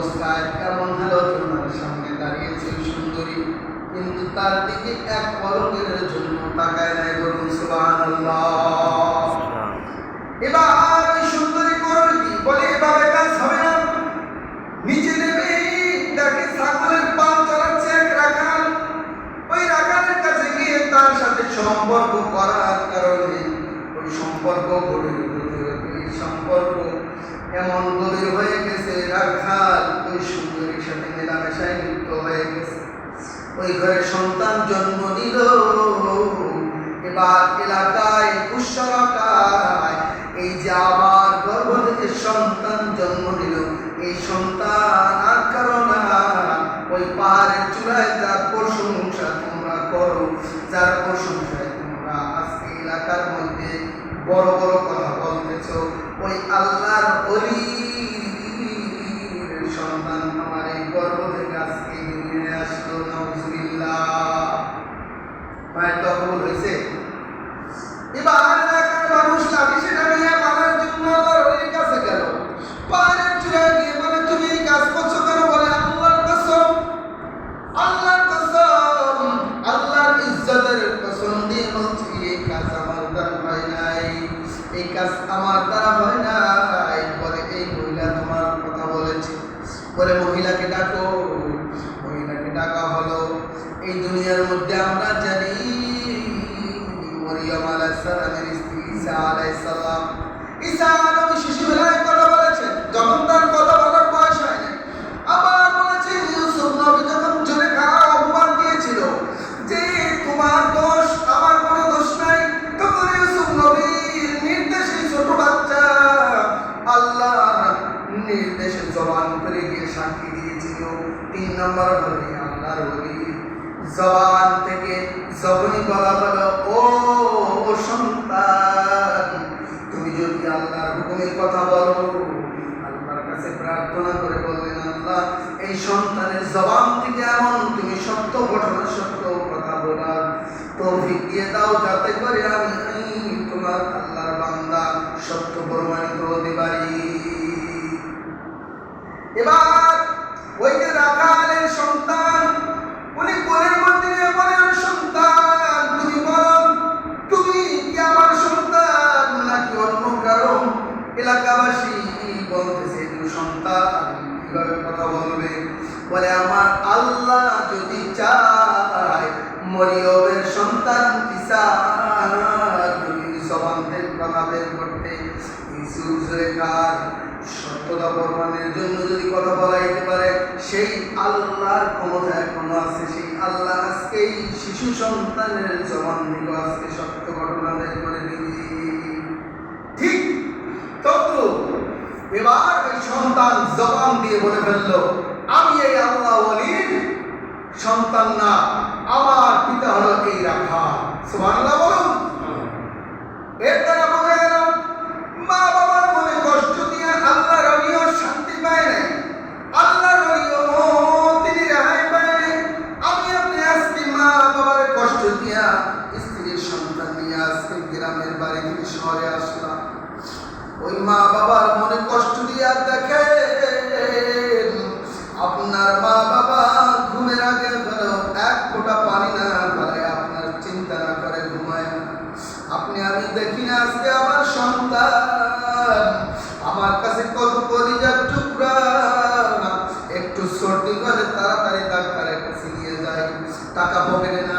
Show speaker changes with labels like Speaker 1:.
Speaker 1: অবস্থায় ওনার সামনে সুন্দরী, কিন্তু তার দিকে এক পলকের জন্য তাকায় নাই বলুন এবার ওই সুন্দরী করবে কি বলে, এভাবে কাজ হবে না। নিচে নেমে তাকে ছাগলের পাল চালাচ্ছে এক রাখাল। ওই রাখালের কাছে গিয়ে তার সাথে সম্পর্ক করার কারণে ওই সম্পর্ক গড়ে উঠতে সম্পর্ক এমন গভীর হয়ে গেছে রাখাল ওই সুন্দরীর সাথে মেলামেশায় লিপ্ত হয়ে গেছে। ওই ঘরে সন্তান জন্ম নিল। এবার এলাকায় কুশলকায় এই যে আবার গর্ভ থেকে সন্তান জন্ম নিল, এই সন্তান আর কারও না। ওই পাহাড়ের চূড়ায় যার প্রশংসা তোমরা করো, যার প্রশংসায় তোমরা আজকে এলাকার মধ্যে বড় বড় কথা বলতেছ। ওই আল্লাহর অলি সন্তান আমার এই গর্ভ থেকে আজকে দুনিয়ায় আসলো নজরুল্লাহ মায়ের তখন হয়েছে এবার কেন বলে আল্লাহর কসম আল্লাহর কসম হয় নাই এই কাজ আমার দ্বারা হয় নাই। বলে মহিলাকে ডাকো মহিলাকে ডাকা হলো এই দুনিয়ার মধ্যে আমরা জানি মরিয়ম আলাইহিস সালামের স্ত্রী ঈসা আলাইহিস সালাম ঈসা সাক্ষী দিয়েছিল। তিন নম্বর হলো আল্লাহর ওলি। জবান থেকে যখনই বলা হলো ও সন্তান, তুমি যদি আল্লাহর হুকুমের কথা বলো। আল্লাহর কাছে প্রার্থনা করে বললেন, আল্লাহ, এই সন্তানের জবান থেকে এমন তুমি সত্য ঘটনা, সত্য কথা বলার তৌফিক দিয়ে দাও, যাতে করে আমি তোমার আল্লাহর বান্দা সত্য প্রমাণিত হতে পারি। এবার সন্তান, কীভাবে কথা বলবে? বলে, আমার আল্লাহ যদি চায়, মরিয়মের সন্তান সবান্তের কথা বের করতে। ইসুর রেখার সত্যতা প্রমাণের জন্য যদি কথা বলা যেতে পারে, সেই আল্লাহর ক্ষমতা এখনও আছে। সেই আল্লাহ আজকে এই শিশু সন্তানের জবান দিল আজকে সত্য ঘটনা বের করে দিবি ঠিক তত এবার এই সন্তান জবান দিয়ে বলে ফেলল, আমি এই আল্লাহ সন্তান না, আমার পিতা হলো এই রাখা। সুবহানাল্লাহ বলুন। এর দ্বারা বোঝা গেল, মা বাবার মনে কষ্ট দিয়ে আল্লাহ শান্তি পায় নাই। আল্লাহ তিনি রেহাই পায় নাই। আমি আপনি মা বাবার কষ্ট দিয়া স্ত্রীর সন্তান নিয়ে গ্রামের বাড়ি থেকে শহরে আসলাম। ওই মা বাবার মনে কষ্ট দিয়া দেখে আপনি আমি দেখি না আজকে আমার সন্তান। আমার কাছে কত পরিজার টুকরা। একটু সর্দি করে তাড়াতাড়ি ডাক্তারের কাছে নিয়ে যাই। টাকা পকেটে না